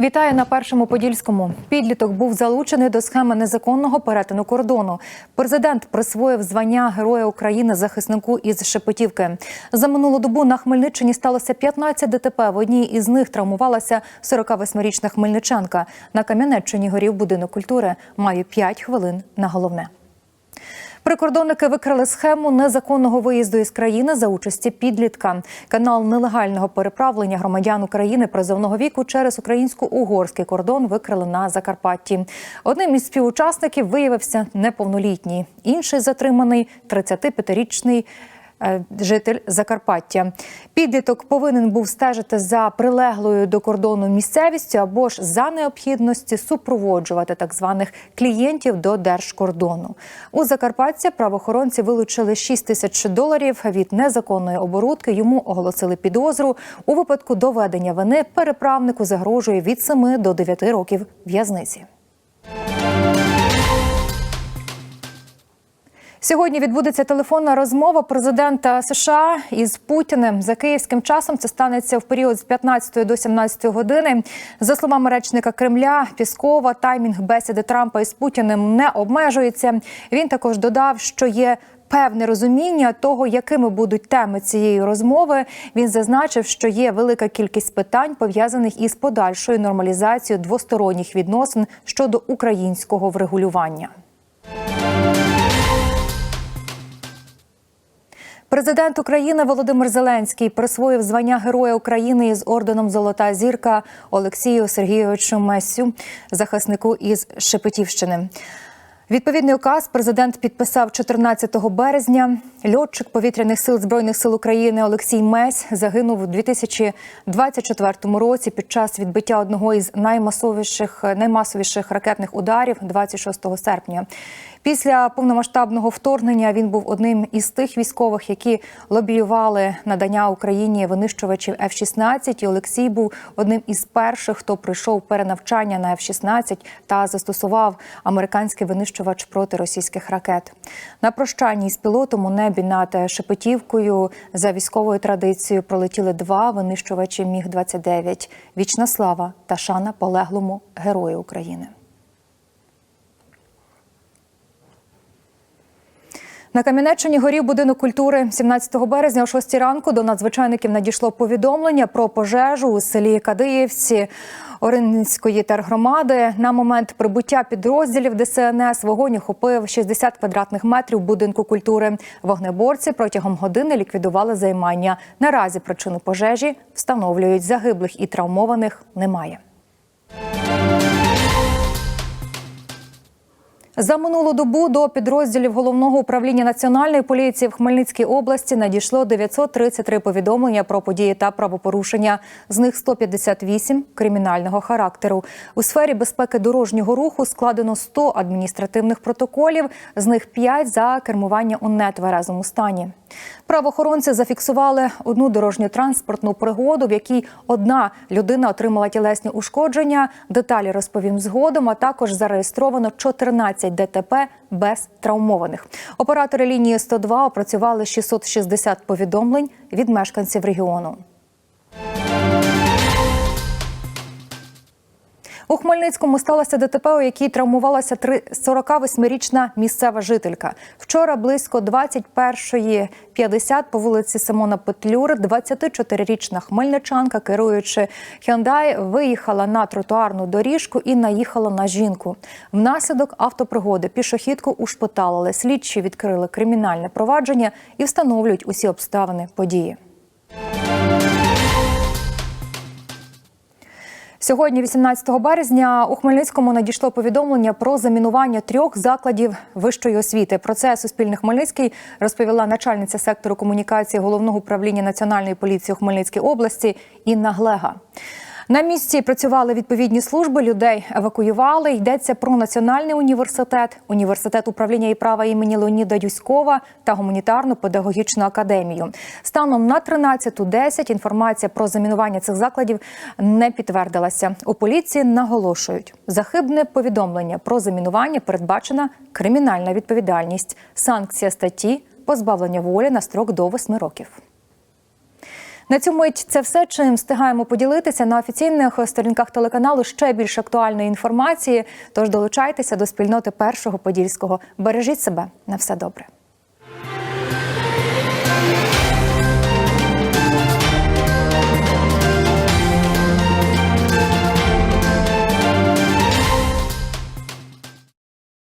Вітаю на першому подільському. Підліток був залучений до схеми незаконного перетину кордону. Президент присвоїв звання Героя України захиснику із Шепетівки. За минулу добу на Хмельниччині сталося 15 ДТП. В одній із них травмувалася 48-річна хмельничанка. На Кам'янеччині горів будинок культури. Маю 5 хвилин на головне. Прикордонники викрили схему незаконного виїзду із країни за участі підлітка. Канал нелегального переправлення громадян України призовного віку через українсько-угорський кордон викрили на Закарпатті. Одним із співучасників виявився неповнолітній. Інший затриманий 35-річний е, житель Закарпаття. Підліток повинен був стежити за прилеглою до кордону місцевістю або ж за необхідності супроводжувати так званих клієнтів до держкордону. У Закарпаття правоохоронці вилучили 6 тисяч доларів від незаконної оборудки. Йому оголосили підозру. У випадку доведення вини переправнику загрожує від 7 до 9 років в'язниці. Сьогодні відбудеться телефонна розмова президента США із Путіним за київським часом. Це станеться в період з 15 до 17 години. За словами речника Кремля, Піскова таймінг бесіди Трампа із Путіним не обмежується. Він також додав, що є. Певне розуміння того, якими будуть теми цієї розмови, він зазначив, що є велика кількість питань пов'язаних із подальшою нормалізацією двосторонніх відносин щодо українського врегулювання. Президент України Володимир Зеленський присвоїв звання Героя України із орденом Золота зірка Олексію Сергійовичу Месю, захиснику із Шепетівщини. Відповідний указ президент підписав 14 березня. Льотчик повітряних сил збройних сил України Олексій Месь загинув у 2024 році під час відбиття одного із наймасовіших наймасовіших ракетних ударів 26 серпня. Після повномасштабного вторгнення він був одним із тих військових, які лобіювали надання Україні винищувачів F-16. І Олексій був одним із перших, хто прийшов перенавчання на F-16 та застосував американський винищувач проти російських ракет. На прощанні з пілотом у небі над Шепетівкою за військовою традицією пролетіли два винищувачі Міг 29 Вічна слава та шана полеглому герою України. На Кам'янеччині горів будинок культури 17 березня о 6 ранку до надзвичайників надійшло повідомлення про пожежу у селі Кадиївці Оринської тергромади. На момент прибуття підрозділів ДСНС вогонь охопив 60 квадратних метрів будинку культури. Вогнеборці протягом години ліквідували займання. Наразі причину пожежі встановлюють загиблих і травмованих немає. За минулу добу до підрозділів головного управління національної поліції в Хмельницькій області надійшло 933 повідомлення про події та правопорушення. З них 158 кримінального характеру. У сфері безпеки дорожнього руху складено 100 адміністративних протоколів, з них 5 за кермування у нетверезому стані. Правоохоронці зафіксували одну дорожньо-транспортну пригоду, в якій одна людина отримала тілесні ушкодження. Деталі розповім згодом. А також зареєстровано 14 ДТП без травмованих. Оператори лінії 102 опрацювали 660 повідомлень від мешканців регіону. У Хмельницькому сталося ДТП, у якій травмувалася 48-річна місцева жителька. Вчора близько 21.50 по вулиці Симона Петлюри 24-річна хмельничанка, керуючи Hyundai, виїхала на тротуарну доріжку і наїхала на жінку. Внаслідок автопригоди пішохідку ушпиталили. Слідчі відкрили кримінальне провадження і встановлюють усі обставини події. Сьогодні, 18 березня, у Хмельницькому надійшло повідомлення про замінування трьох закладів вищої освіти. Про це Суспільне Хмельницький розповіла начальниця сектору комунікації головного управління національної поліції у Хмельницькій області Інна Глега. На місці працювали відповідні служби, людей евакуювали. Йдеться про національний університет, університет управління і права імені Леоніда Юськова та гуманітарну педагогічну академію. Станом на 13.10 інформація про замінування цих закладів не підтвердилася. У поліції наголошують, захибне повідомлення про замінування передбачена кримінальна відповідальність, санкція статті позбавлення волі на строк до 8 років. На цю мить це все, чим встигаємо поділитися на офіційних сторінках телеканалу. Ще більше актуальної інформації. Тож долучайтеся до спільноти першого подільського. Бережіть себе на все добре.